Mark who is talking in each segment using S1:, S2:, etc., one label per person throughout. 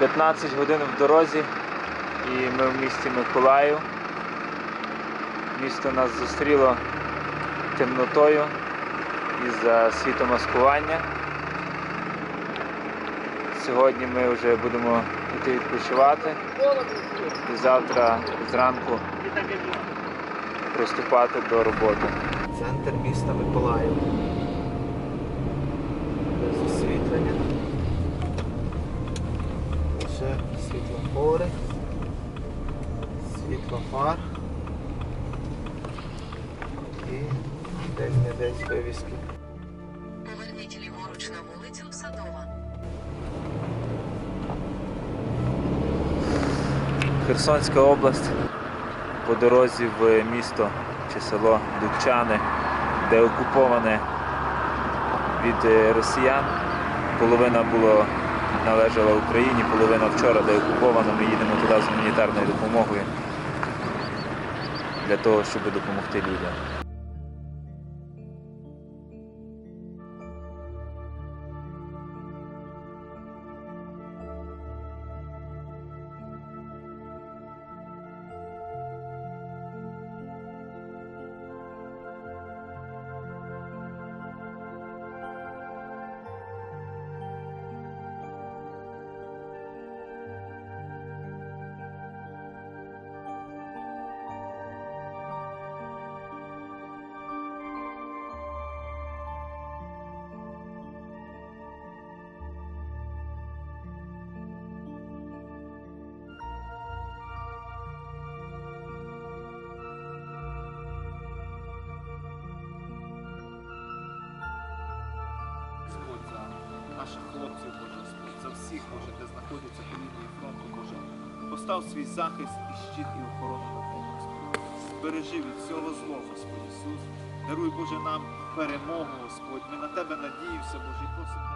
S1: 15 годин в дорозі і ми в місті Миколаїв. Місто нас зустріло темнотою із-за світомаскування. Сьогодні ми вже будемо йти відпочивати і завтра зранку приступати до роботи. Центр міста Миколаїв. Світлофори, світлофар і десь не десь вивіски.
S2: Поверніть ліворуч на вулицю Садова.
S1: Херсонська область по дорозі в місто чи село Дубчани, де окуповане від е, росіян. Половина було належала Україні, половина вчора, де окупована. Ми їдемо туди з гуманітарною допомогою для того, щоб допомогти людям.
S3: Наших хлопців, Боже, за всіх, Боже, де знаходяться по лінії фронту, Боже. Постав свій захист і щит і охорону ним, Господь. Збережи від всього злого, Господь Ісус. Даруй, Боже, нам перемогу, Господь. Ми на Тебе надіємося, Боже, і просимо.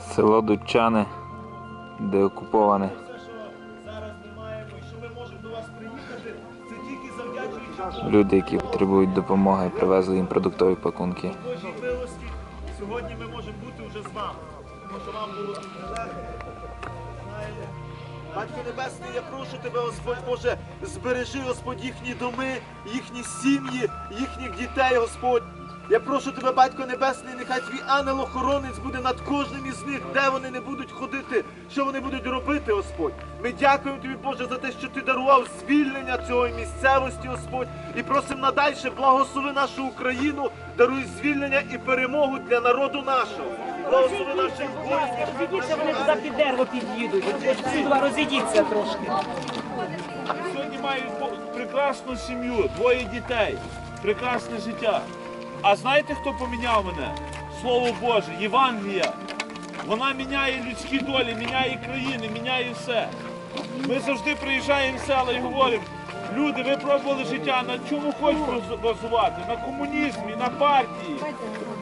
S1: Село Дубчани, де окуповане. Люди, які потребують допомоги, привезли їм продуктові пакунки.
S3: Сьогодні ми можемо бути вже з вами. Тому вам було. Знаєте, Батько Небесний, я прошу тебе, Господь Боже, збережи, Господь, їхні доми, їхні сім'ї, їхніх дітей, Господь. Я прошу тебе, Батько Небесний, нехай твій ангел-охоронець буде над кожним із них, де вони не будуть ходити, що вони будуть робити, Господь. Ми дякуємо тобі, Боже, за те, що ти дарував звільнення цієї місцевості, Господь, і просимо надальше, благослови нашу Україну, даруй звільнення і перемогу для народу нашого. Благослови наших воїнів.
S4: Розійдіться, вони туди під дерево під'їдуть. Розійдіться трошки.
S3: Сьогодні маю прекрасну сім'ю, двоє дітей, прекрасне життя. А знаєте, хто поміняв мене? Слово Боже, Євангелія. Вона міняє людські долі, міняє країни, міняє все. Ми завжди приїжджаємо в села і говоримо, люди, ви пробували життя, на чому хочете базувати? На комунізмі, на партії.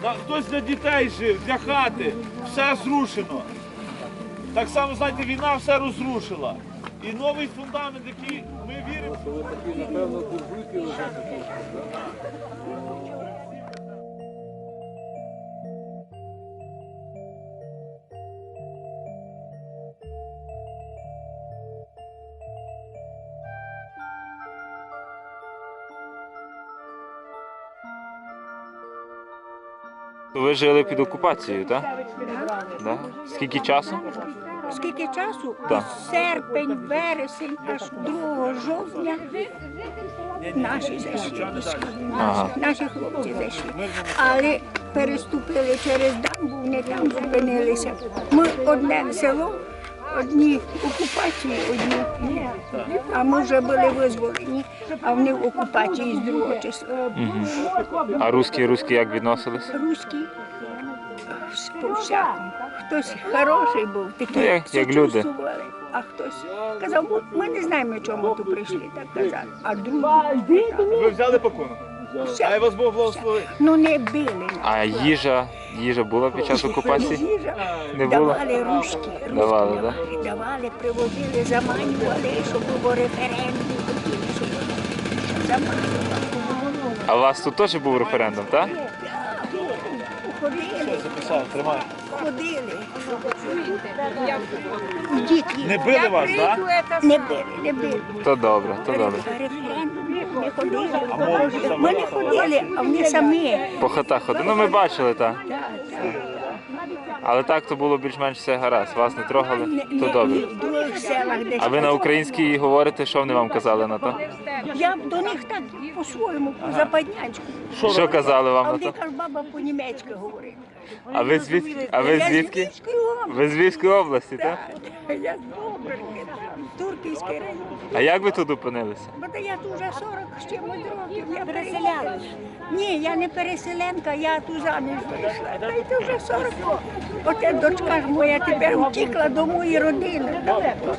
S3: На, хтось для дітей жив, для хати. Все зрушено. Так само, знаєте, війна все розрушила. І новий фундамент, який ми віримо.
S1: Ви жили під окупацією, так? Да? Скільки часу?
S5: Скільки часу?
S1: Так.
S5: Серпень, вересень, аж 2 жовтня наші зайшли.
S1: Ага.
S5: Наші хлопці зайшли. Але переступили через дамбу, вони там зупинилися. Ми одне село, одні окупації, одні. А ми вже були визволені, а вони в окупації з другого числа.
S1: А русські, русські як відносились?
S5: Руські по всякому. Хтось хороший був,
S1: Ну,
S5: такий
S1: як- як люди.
S5: сочувствували, а хтось казав, «Ми- ми не знаємо, чому тут прийшли, так казали. А другі
S3: Ви взяли пакунок? Хай вас Бог благословить.
S5: ну не били.
S1: А їжа, їжа була під час окупації?
S5: Їжа
S1: Не було?
S5: давали русські, русські
S1: Давали, да?
S5: давали, давали, привозили, заманювали, щоб був референдум, хотіли, щоб щоб заманювали.
S1: А у вас тут теж був референдум, так?
S5: Ходили,
S3: Записав, тримай.
S5: ходили. Діти.
S3: Не били вас, так?
S5: Не били, не били.
S1: То добре, то добре.
S5: Ходили. Ми не ходили, а вони самі.
S1: По хатах ходили. Ну ми бачили, так. Але так то було більш-менш все гаразд. Вас не трогали, то добре.
S5: Ні, селах десь.
S1: А ви на українській говорите, що вони вам казали на то?
S5: Я до них так по-своєму, по западнянську.
S1: Що казали
S5: А
S1: вам на
S5: вони
S1: то?
S5: каже, баба по-німецьки говорить.
S1: А ви звідки? А ви
S5: Я з
S1: звідки?
S5: Львівської області.
S1: Ви з Львівської області, так?
S5: Я з Добринки, Турківський район.
S1: А як ви тут опинилися?
S5: Бо та я тут вже 40 з чимось років, я переселянка. Ні, я не переселенка, я тут заміж вийшла. Та й то вже 40 років. Оце дочка ж моя тепер втікла до моєї родини.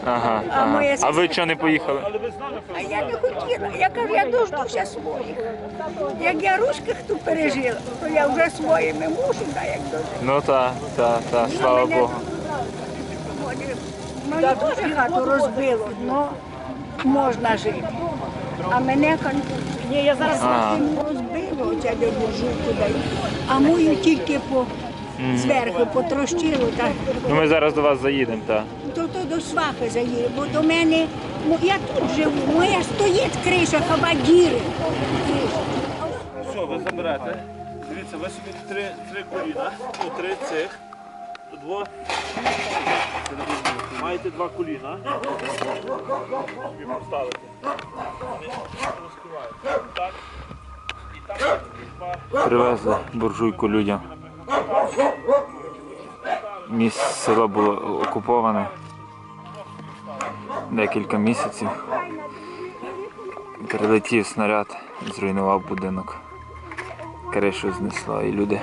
S1: Ага,
S5: А моя.
S1: А ви чого не поїхали?
S5: А я не хотіла. Я кажу, я дождуся своїх. Як я русських тут пережила, то я вже своїми мушу, да, як дожила.
S1: Ну так, так, так, слава Богу.
S5: Теж хату розбило, але можна жити. А мене
S4: Ні, я зараз
S5: розбило, оця де буржуйку даю. А мою тільки по зверху потрощило, так.
S1: Ну ми зараз до вас заїдемо, так.
S5: То, то до свахи заїде, бо до мене, ну, я тут живу, моя стоїть криша, хаба діри.
S3: Що, ви заберете? Дивіться, ви собі три, три коліна, ну три цих, дво. Маєте два коліна. Собі поставити.
S1: Привезли буржуйку людям. Місце село було окуповане декілька місяців. Прилетів снаряд, зруйнував будинок. Кришу знесло і люди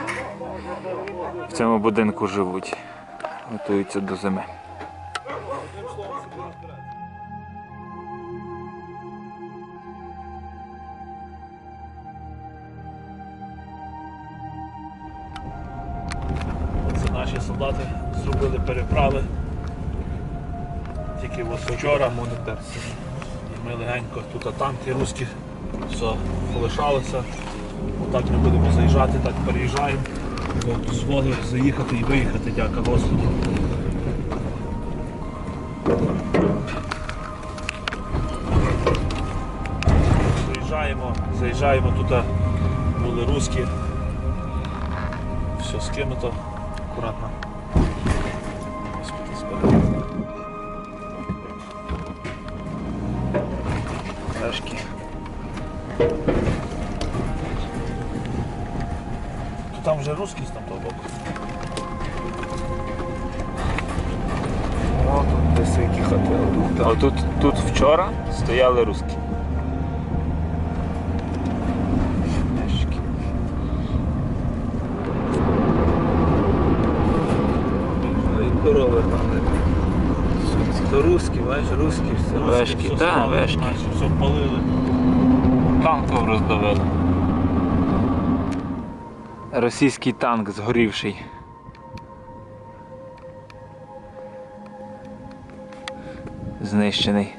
S1: цьому будинку живуть, готуються до зими.
S3: Це наші солдати зробили переправи. Тільки ось вчора. І ми легенько тут танки руські все полишалося. Отак ми будемо заїжджати, так переїжджаємо. Дозволив заїхати і виїхати, дяка Господу. Заїжджаємо, заїжджаємо, тут були руські. Все скинуто. Акуратно. Господи, збережи. Там вже русські з там того боку.
S1: О, тут десь які хати. Отут, тут, тут вчора стояли русські.
S3: І корови там. То русські, бачиш, русські, все.
S1: Вешки,
S3: все
S1: так, вешки.
S3: Все палили.
S1: Танком роздавили. Російський танк згорівший. Знищений.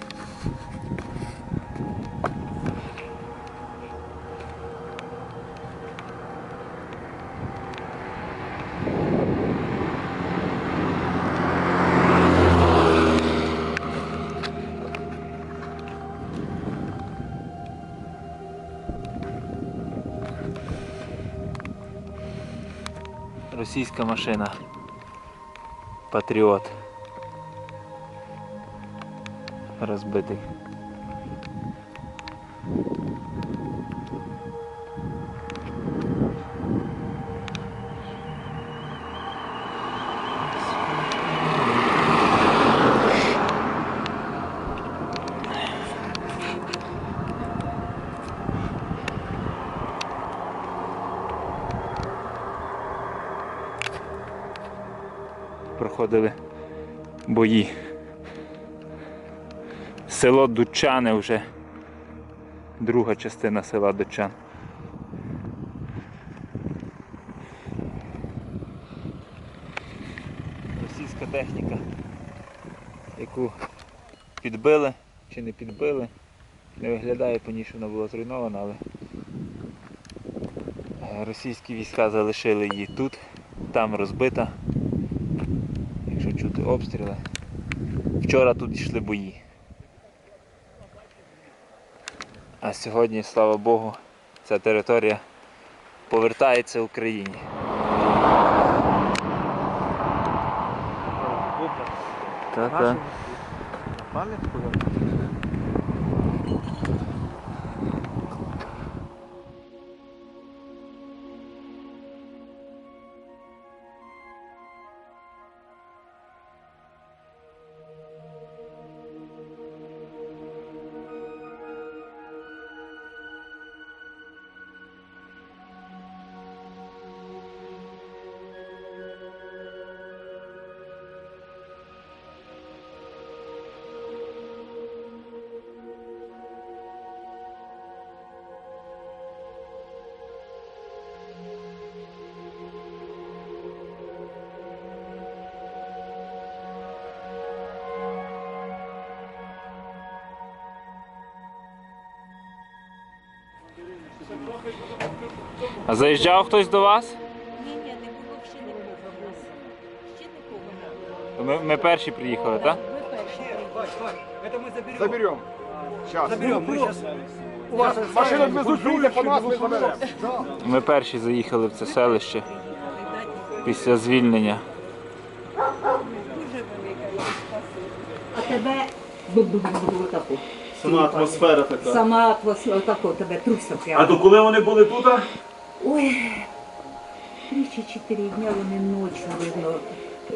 S1: Російська машина. Патріот. Розбитий. Проходили бої. Село Дучани вже. Друга частина села Дучан. Російська техніка, яку підбили чи не підбили. Не виглядає по ній, що вона була зруйнована, але Російські війська залишили її тут, там розбита. Обстріли. Вчора тут йшли бої. А сьогодні, слава Богу, ця територія повертається Україні. Так, А заїжджав хтось до вас?
S6: Ні, ні, не було ще нікого в нас. Ще нікого не було.
S1: Ми, ми перші приїхали, так?
S6: Ви перші.
S7: Заберем. Сейчас.
S4: Заберем, мы сейчас...
S7: У вас машину везуть, прийде по нас, ми заберемо.
S1: Ми перші заїхали в це селище після звільнення.
S8: А тебе бу-бу-бу-бу отаку.
S3: Сама атмосфера така.
S8: Сама атмосфера отаку тебе труса
S3: А то коли вони були тут?
S8: Ой, три чи чотири дня вони ночі, видно,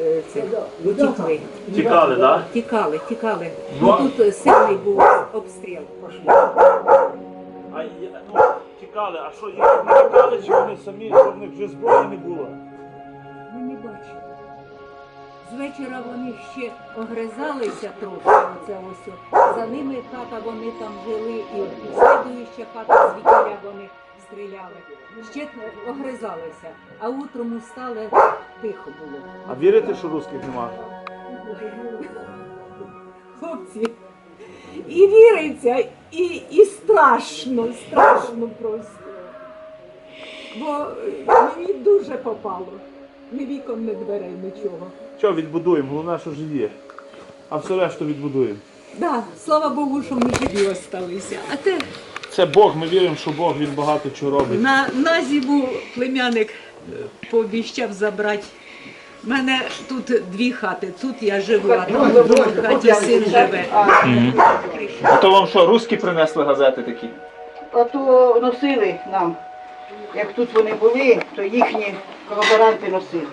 S8: е, це, втікли.
S3: Тікали, так?
S8: Тікали, тікали.
S3: Ну,
S8: Ну, тут е, сильний був обстріл.
S3: А ну, тікали, а що їх не тікали, чи вони самі, щоб в них вже зброї не було?
S8: Ми не бачили. З вечора вони ще огризалися трошки, оце ось. За ними хата, вони там жили, і слідуюча хата, звідкіля вони стріляли. Ще огризалися, а утром устали, тихо було.
S3: А вірите, що русських нема?
S8: Хлопці, і віриться, і, і страшно, страшно просто. Бо мені дуже попало. Ні вікон, ні дверей, нічого.
S3: Що відбудуємо? Головне, що живі. А все решту відбудуємо.
S8: Да, слава Богу, що ми живі осталися. А те
S3: Це Бог, ми віримо, що Бог він багато чого робить.
S8: на, на зиму племянник е, пообіщав забрати. У мене тут дві хати. Тут я живу, а там в другій хаті син живе.
S3: А то вам що, русські принесли газети такі?
S9: А то носили нам. Як тут вони були, то їхні колаборанти носили.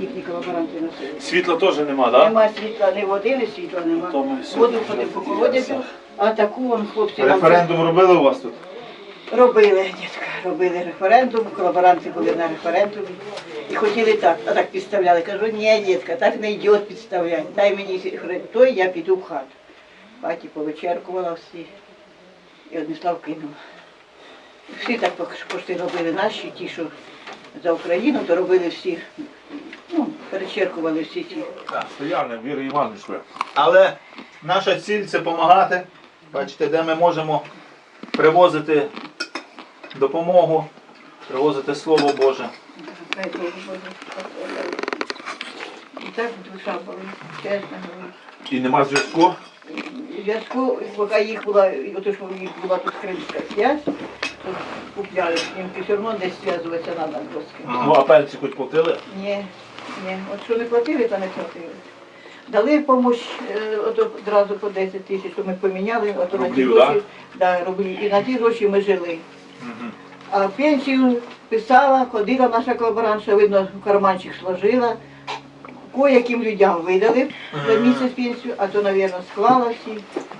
S9: Їхні колаборанти носили.
S3: світла теж нема, так?
S9: Нема світла, ні води, ні світла нема.
S3: То ми все
S9: Воду ходив по колодязю, а таку вон хлопці
S3: Референдум робили у вас тут?
S9: робили, дітка, робили референдум, колаборанти були на референдумі. І хотіли так, а так підставляли. Кажу, ні, дітка, так не йде підставляти. Дай мені той, я піду в хату. В хаті повечеркувала всі. І Одніслав кинула. Всі так поки- пошти робили наші, ті, що за Україну, то робили всі, ну, перечеркували всі ті.
S3: Так, стояли, Віри Іванович. Але наша ціль це допомагати. Бачите, де ми можемо привозити допомогу, привозити Слово Боже.
S9: Так душа була, чесно говорю.
S3: І нема зв'язку.
S9: Зв'язку, поки їх була, ото що їх була тут кримська связь, купляли, їм все одно десь зв'язуватися треба трошки.
S3: Ну, а пенсію хоч платили?
S9: Ні, ні, от що не платили, то не платили. Дали допомогу одразу по 10 тисяч, то ми поміняли, а то на ті
S3: Рублів,
S9: гроші, да, рублі, і на ті гроші ми жили. А пенсію писала, ходила наша колаборантша, видно, в карманчик сложила. Кое-яким людям видали за місяць пенсію, а то, мабуть, склала всі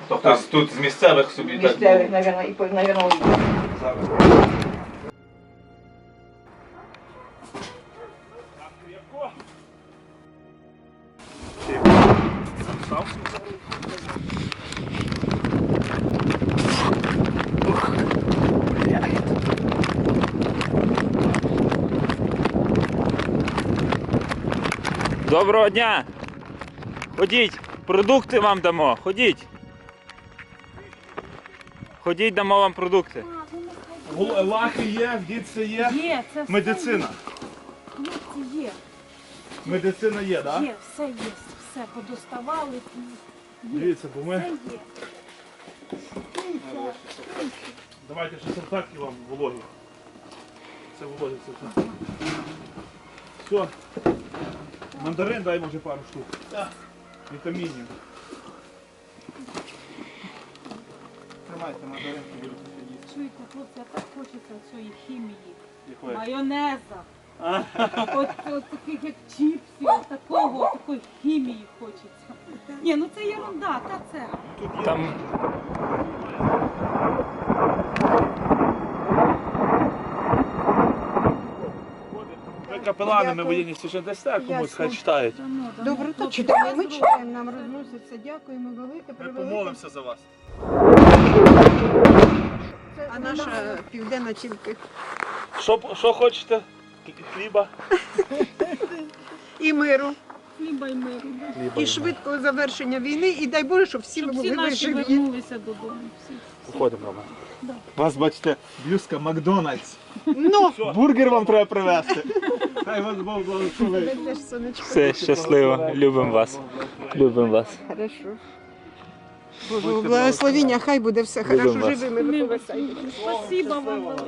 S3: Тобто тут з місцевих собі так.
S9: місцевих, мабуть, і, мабуть,
S1: Доброго дня! Ходіть, продукти вам дамо, ходіть. Ходіть, дамо вам продукти.
S3: Гол- Лахи є, вдіться є.
S6: Є, це все
S3: Медицина.
S6: є. Хлопці, є.
S3: Медицина є, так?
S6: Є, все є, все подоставали.
S3: Дивіться, бо ми.
S6: Все є.
S3: Давайте ще салфетки вам вологі. Це вологі все. Все. Мандарин дай може пару штук. Вітамінів. Тримайте мандарин, будете.
S6: Чуєте, хлопці, а так хочеться цієї хімії. Майонеза. От, от таких як чіпсів, от такого, от такої хімії хочеться. Ні, ну це ерунда, та це.
S1: Там
S3: Ви капелани, ми воєнні священнодесте, комусь хай читають.
S6: Добре, то
S10: Читаємо, ми читаємо, нам розноситься. Дякуємо велике,
S3: Ми помолимося за вас.
S10: А наша південна тільки.
S3: Що, що хочете? Хліба?
S10: І миру,
S6: хліба й миру. да.
S10: і швидкого завершення війни, і дай Боже, щоб всі
S6: Щоб
S10: ми
S6: всі
S10: були
S6: наші
S10: живі.
S6: вернулися додому. Всі.
S3: Уходимо, Роман. Вас, бачите, блюзка Макдональдс.
S10: Ну,
S3: Бургер вам треба привезти. Хай вас Бог благословить.
S1: все щасливо. Любимо вас. Любимо вас.
S10: Хорошо. Божого благословіння, хай буде все хорошо, живими ви повертайтеся.
S6: Спасибо вам велике.